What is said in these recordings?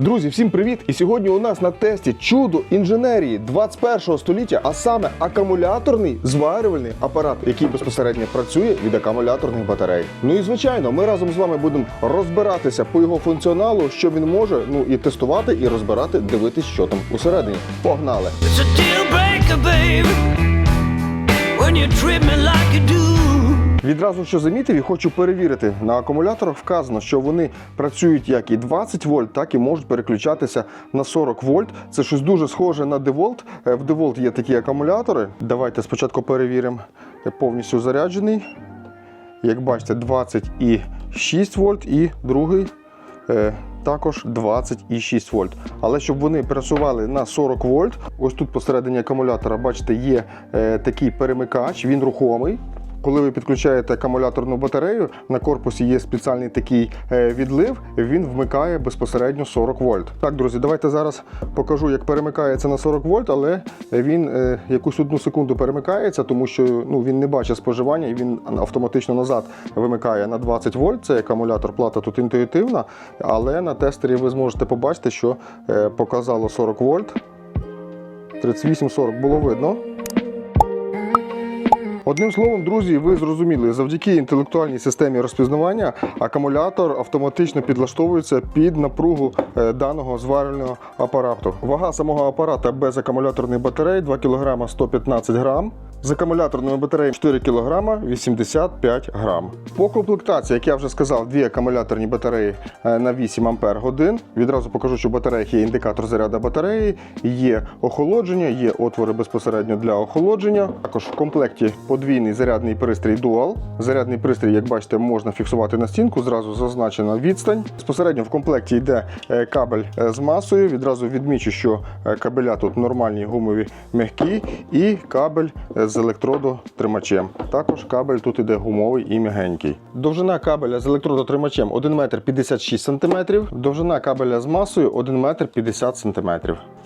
Друзі, всім привіт! І сьогодні у нас на тесті чудо інженерії 21 століття, а саме акумуляторний зварювальний апарат, який безпосередньо працює від акумуляторних батарей. Ну і звичайно, ми разом з вами будемо розбиратися по його функціоналу, що він може, ну і тестувати, і розбирати, дивитись, що там усередині. Погнали! It's a deal breaker, baby, when you treat me like you do. Відразу що замітив і хочу перевірити. На акумуляторах вказано, що вони працюють як і 20 вольт, так і можуть переключатися на 40 вольт. Це щось дуже схоже на DeWalt. Е, В DeWalt є такі акумулятори. Давайте спочатку перевіримо е, повністю заряджений. Як бачите, 26 вольт і другий е, також 26 вольт. Але щоб вони працювали на 40 вольт, ось тут посередині акумулятора, бачите, є такий перемикач, він рухомий. Коли ви підключаєте акумуляторну батарею, на корпусі є спеціальний такий е, відлив, він вмикає безпосередньо 40 вольт. Так, друзі, давайте зараз покажу, як перемикається на 40 вольт, але він е, якусь одну секунду перемикається, тому що ну, він не бачить споживання і він автоматично назад вимикає на 20 вольт. Це акумулятор плата тут інтуїтивна, але на тестері ви зможете побачити, що е, показало 40 вольт. 38-40 було видно. Одним словом, друзі, ви зрозуміли, завдяки інтелектуальній системі розпізнавання акумулятор автоматично підлаштовується під напругу е, даного зварювального апарату. Вага самого апарата без акумуляторної батареї 2 кг 115 грам. З акумуляторною батареєю 4 кг 85 грам. По комплектації, як я вже сказав, дві акумуляторні батареї е, на 8 ампер годин. Відразу покажу, що в батареях є індикатор заряду батареї, є охолодження, є отвори безпосередньо для охолодження. Також в комплекті подвійний зарядний пристрій Dual. Зарядний пристрій, як бачите, можна фіксувати на стінку, зразу зазначена відстань. Безпосередньо в комплекті йде е, кабель е, з масою. Відразу відмічу, що кабеля тут нормальні гумові м'які, і кабель е, з електродотримачем. Також кабель тут іде гумовий і м'ягенький. Довжина кабеля з електродотримачем 1 метр 56 см, довжина кабеля з масою 1 метр 50 см.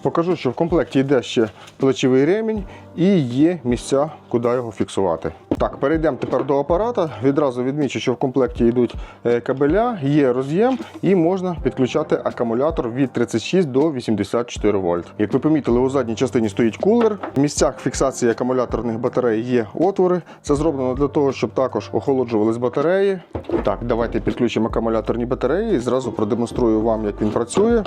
Покажу, що в комплекті йде ще плечовий ремінь і є місця, куди його фіксувати. Так, перейдемо тепер до апарата. Відразу відмічу, що в комплекті йдуть е, кабеля, є роз'єм і можна підключати акумулятор від 36 до 84 вольт. Як ви помітили, у задній частині стоїть кулер. В місцях фіксації акумуляторних батарей є отвори. Це зроблено для того, щоб також охолоджувались батареї. Так, давайте підключимо акумуляторні батареї і зразу продемонструю вам, як він працює.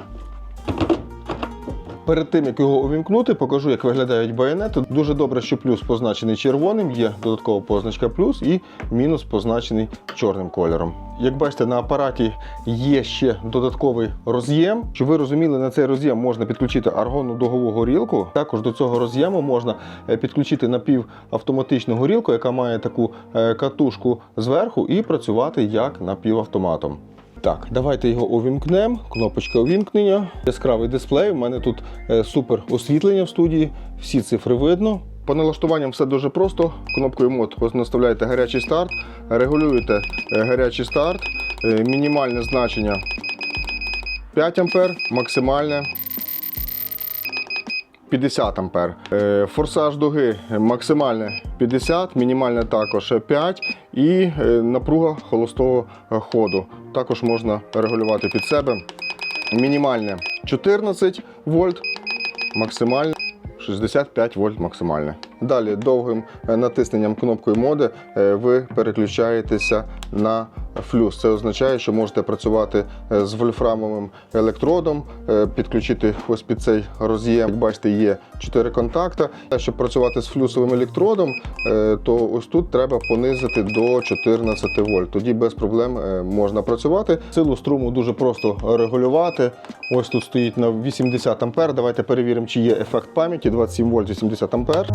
Перед тим як його увімкнути, покажу, як виглядають байонети. Дуже добре, що плюс позначений червоним, є додаткова позначка плюс і мінус позначений чорним кольором. Як бачите, на апараті є ще додатковий роз'єм. Щоб ви розуміли, на цей роз'єм можна підключити аргонну дугову горілку. Також до цього роз'єму можна е, підключити напівавтоматичну горілку, яка має таку е, катушку зверху, і працювати як напівавтоматом. Так, давайте його увімкнемо. Кнопочка увімкнення. Яскравий дисплей. У мене тут е, супер освітлення в студії. Всі цифри видно. По налаштуванням все дуже просто. Кнопкою мод наставляєте гарячий старт, регулюєте е, гарячий старт, е, мінімальне значення 5 А, максимальне 50 ампер. Е, Форсаж дуги максимальне 50, мінімальне також 5 і е, напруга холостого ходу. Також можна регулювати під себе. Мінімальне 14 вольт, максимальне 65 вольт максимальне. Далі довгим е, натисненням кнопкою моди е, ви переключаєтеся на флюс. Це означає, що можете працювати е, з вольфрамовим електродом, підключити ось під цей роз'єм. Як бачите, є 4 контакти. Щоб працювати з флюсовим електродом, то ось тут треба понизити до 14 вольт. Тоді без проблем можна працювати. Силу струму дуже просто регулювати. Ось тут стоїть на 80 ампер. Давайте перевіримо, чи є ефект пам'яті 27 вольт 80 ампер.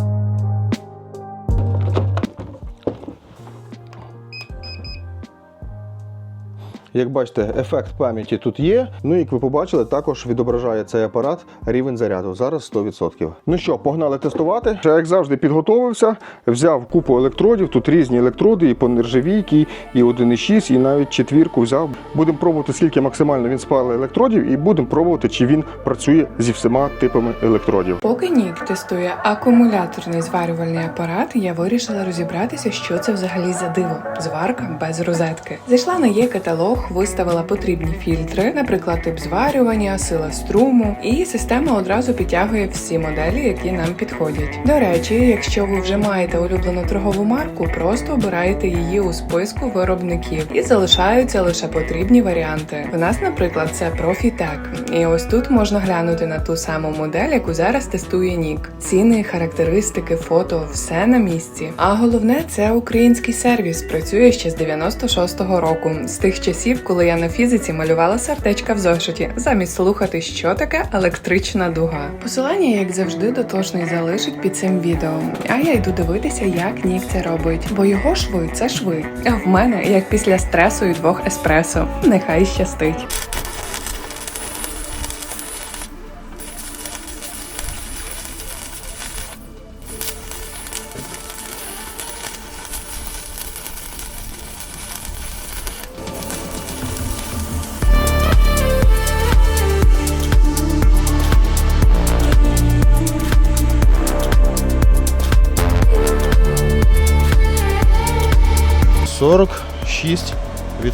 Як бачите, ефект пам'яті тут є. Ну як ви побачили, також відображає цей апарат рівень заряду. Зараз 100%. Ну що, погнали тестувати. Я, як завжди, підготовився, взяв купу електродів. Тут різні електроди, і по нержавійки, і 1,6, і навіть четвірку взяв. Будемо пробувати, скільки максимально він спалить електродів, і будемо пробувати, чи він працює зі всіма типами електродів. Поки Нік тестує акумуляторний зварювальний апарат, я вирішила розібратися, що це взагалі за диво зварка без розетки. Зайшла на є каталог, двох виставила потрібні фільтри, наприклад, тип зварювання, сила струму, і система одразу підтягує всі моделі, які нам підходять. До речі, якщо ви вже маєте улюблену торгову марку, просто обираєте її у списку виробників і залишаються лише потрібні варіанти. У нас, наприклад, це Profitec. І ось тут можна глянути на ту саму модель, яку зараз тестує Нік. Ціни, характеристики, фото все на місці. А головне, це український сервіс. Працює ще з 96-го року, з тих часів, коли я на фізиці малювала сердечка в зошиті, замість слухати, що таке електрична дуга. Посилання, як завжди, дотошний залишить під цим відео. А я йду дивитися, як Нік це робить. Бо його шви це шви. А в мене як після стресу і двох еспресо. Нехай щастить.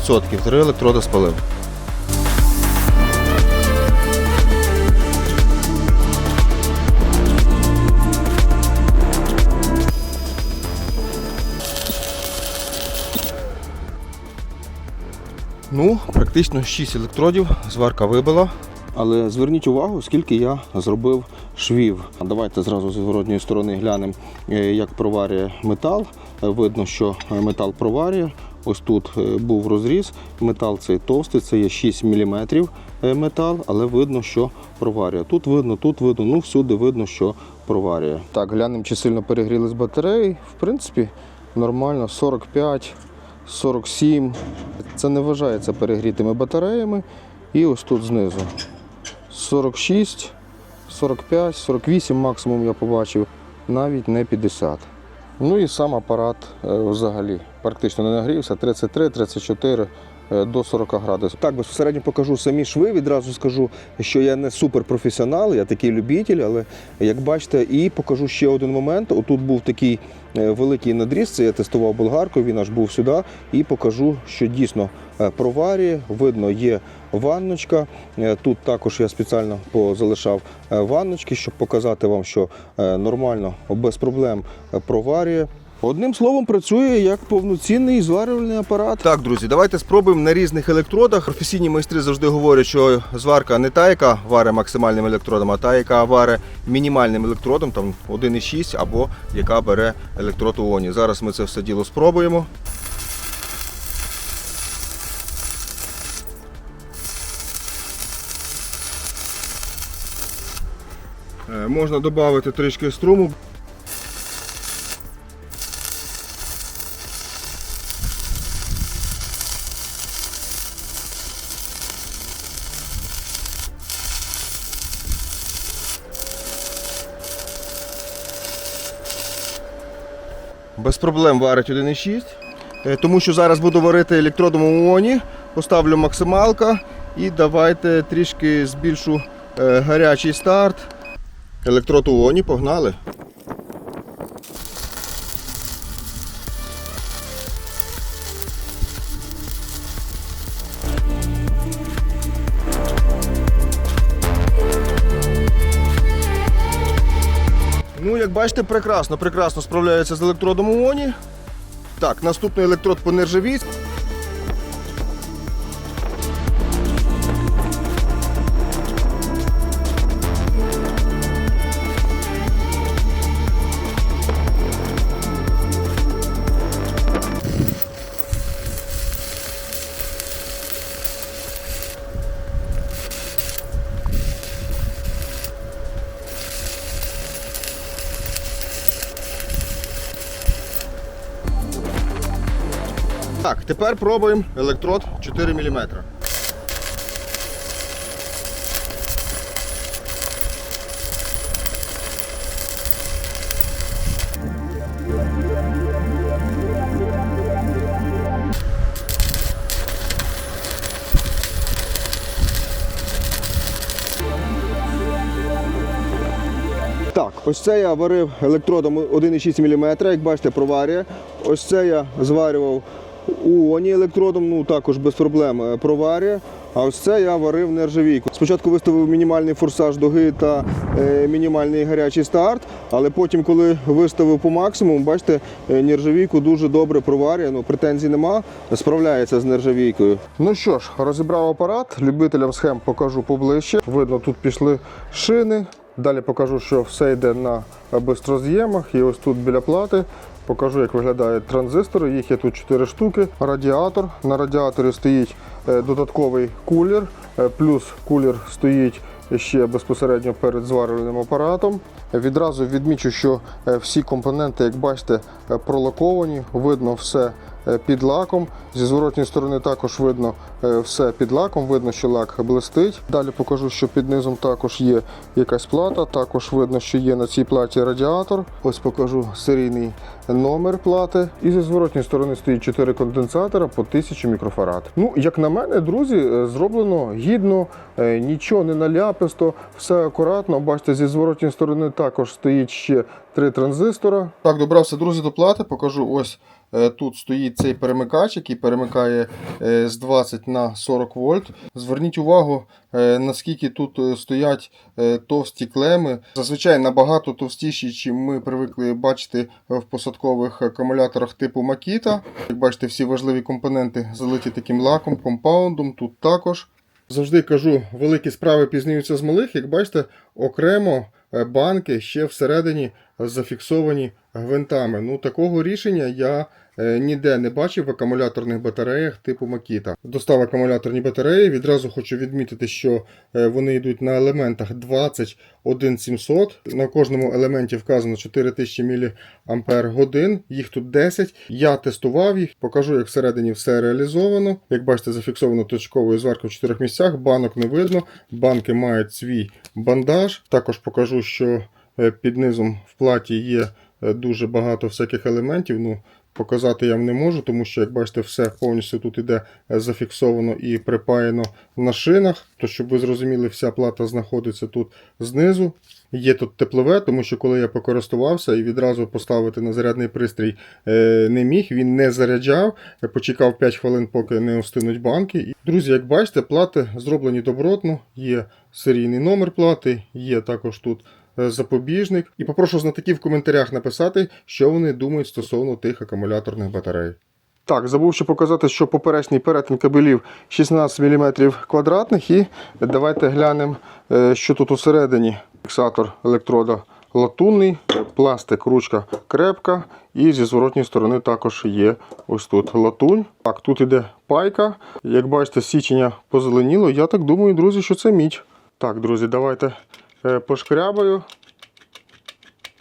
100%. Три електроди спалив. Ну, практично 6 електродів зварка вибила. Але зверніть увагу, скільки я зробив швів. Давайте зразу з зворотньої сторони глянемо, е, як проварює метал. Е, видно, що е, метал проварює, Ось тут е, був розріз. Метал цей товстий, це є 6 мм метал, але видно, що проварює. Тут видно, тут видно, ну всюди видно, що проварює. Так, глянемо, чи сильно перегрілись батареї. В принципі, нормально, 45. 47. Це не вважається перегрітими батареями. І ось тут знизу 46, 45, 48 максимум я побачив, навіть не 50. Ну і сам апарат е, взагалі практично не нагрівся, 33, 34 е, до 40 градусів. Так, безпосередньо покажу самі шви. Відразу скажу, що я не суперпрофесіонал, я такий любитель, але як бачите, і покажу ще один момент. Отут був такий е, великий надріз, це я тестував болгаркою, він аж був сюди, і покажу, що дійсно е, проварює. Видно, є ванночка. Тут також я спеціально позалишав ванночки, щоб показати вам, що нормально, без проблем проварює. Одним словом, працює як повноцінний зварювальний апарат. Так, друзі, давайте спробуємо на різних електродах. Професійні майстри завжди говорять, що зварка не та, яка варить максимальним електродом, а та, яка варить мінімальним електродом, там 1,6 або яка бере електрод у оні. Зараз ми це все діло спробуємо. Е, Можна додати трішки струму. Без проблем варить 1,6. Е, Тому що зараз буду варити електродом у оні. Поставлю максималка і давайте трішки збільшу е, гарячий старт. Електрод у оні, погнали. Бачите, прекрасно, прекрасно справляється з електродом у оні. Так, наступний електрод по нержавійськ. Тепер пробуємо електрод 4 мм. Так, ось це я варив електродом 1,6 мм, як бачите, проварює. Ось це я зварював Оні електродом, ну також без проблем е, проварює. А ось це я варив нержавійку. Спочатку виставив мінімальний форсаж дуги та е, мінімальний гарячий старт, але потім, коли виставив по максимуму, бачите, е, нержавійку дуже добре проварює, ну претензій нема, справляється з нержавійкою. Ну що ж, розібрав апарат, любителям схем покажу поближче. Видно, тут пішли шини. Далі покажу, що все йде на бистроз'ємах. І ось тут біля плати покажу, як виглядають транзистори. Їх є тут 4 штуки. Радіатор. На радіаторі стоїть е, додатковий кулер, е, плюс кулер стоїть ще безпосередньо перед зварювальним апаратом. Відразу відмічу, що е, всі компоненти, як бачите, пролаковані, видно все під лаком. Зі зворотньої сторони також видно е, все під лаком, видно, що лак блистить. Далі покажу, що під низом також є якась плата, також видно, що є на цій платі радіатор. Ось покажу серійний номер плати. І зі зворотньої сторони стоїть 4 конденсатора по 1000 мікрофарад. Ну, як на мене, друзі, е, зроблено гідно, е, нічого не наляписто, все акуратно. Бачите, зі зворотньої сторони також стоїть ще три транзистора. Так, добрався, друзі, до плати. Покажу ось. Е, Тут стоїть цей перемикач, який перемикає е, з 20 на 40 вольт. Зверніть увагу, е, наскільки тут стоять товсті клеми. Зазвичай набагато товстіші, чим ми привикли бачити в посадкових акумуляторах типу Makita. Як бачите, всі важливі компоненти залиті таким лаком, компаундом. Тут також. Завжди кажу, великі справи пізнаються з малих. Як бачите, окремо банки ще всередині зафіксовані гвинтами. Ну, такого рішення я е, ніде не бачив в акумуляторних батареях типу Makita. Достав акумуляторні батареї. Відразу хочу відмітити, що е, вони йдуть на елементах 21700. На кожному елементі вказано 4000 мАч. Їх тут 10. Я тестував їх, покажу, як всередині все реалізовано. Як бачите, зафіксовано точковою зваркою в чотирьох місцях. Банок не видно. Банки мають свій бандаж. Також покажу, що е, під низом в платі є е, дуже багато всяких елементів. Ну, Показати я вам не можу, тому що, як бачите, все повністю тут іде е, зафіксовано і припаяно на шинах. То, щоб ви зрозуміли, вся плата знаходиться тут знизу. Є тут теплове, тому що коли я покористувався і відразу поставити на зарядний пристрій е, не міг, він не заряджав, почекав 5 хвилин, поки не остинуть банки. Друзі, як бачите, плати зроблені добротно, є серійний номер плати, є також тут е, запобіжник. І попрошу знатоків в коментарях написати, що вони думають стосовно тих акумуляторних батарей. Так, забув ще показати, що поперечний перетин кабелів 16 мм квадратних. І давайте глянемо, е, що тут усередині. Фіксатор електрода латунний, пластик, ручка крепка. І зі зворотньої сторони також є ось тут латунь. Так, тут іде пайка. Як бачите, січення позеленіло. Я так думаю, друзі, що це мідь. Так, друзі, давайте е, пошкрябаю.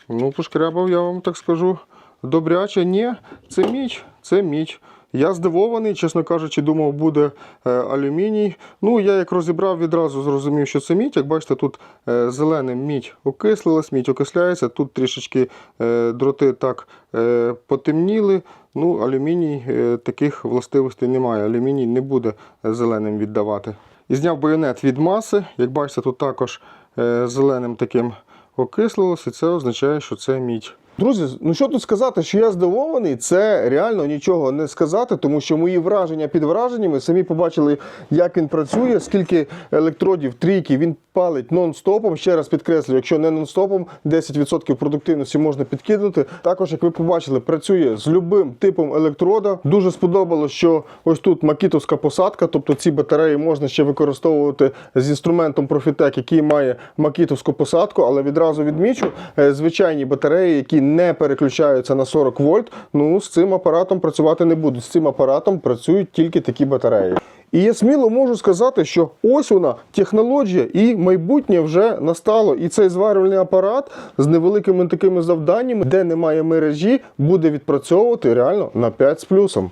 Ну, пошкрябав, я вам так скажу. Добряче, ні, це міч, це міч. Я здивований, чесно кажучи, думав, буде е, алюміній. Ну, я як розібрав, відразу зрозумів, що це мідь. Як бачите, тут е, зеленим мідь окислилась, мідь окисляється. Тут трішечки е, дроти так е, потемніли. Ну, алюміній е, таких властивостей немає. Алюміній не буде е, зеленим віддавати. І зняв байонет від маси. Як бачите, тут також е, зеленим таким окислилось, це означає, що це мідь. Друзі, ну що тут сказати, що я здивований, це реально нічого не сказати, тому що мої враження під враженнями самі побачили, як він працює, скільки електродів, трійки він палить нон-стопом. Ще раз підкреслю, якщо не нон-стопом, 10% продуктивності можна підкинути. Також, як ви побачили, працює з любим типом електрода. Дуже сподобалось, що ось тут макітовська посадка, тобто ці батареї можна ще використовувати з інструментом Profitec, який має макітовську посадку, але відразу відмічу, е, звичайні батареї, які не переключаються на 40 вольт, ну з цим апаратом працювати не будуть. З цим апаратом працюють тільки такі батареї. І я сміло можу сказати, що ось вона технологія і майбутнє вже настало. І цей зварювальний апарат з невеликими такими завданнями, де немає мережі, буде відпрацьовувати реально на 5 з плюсом.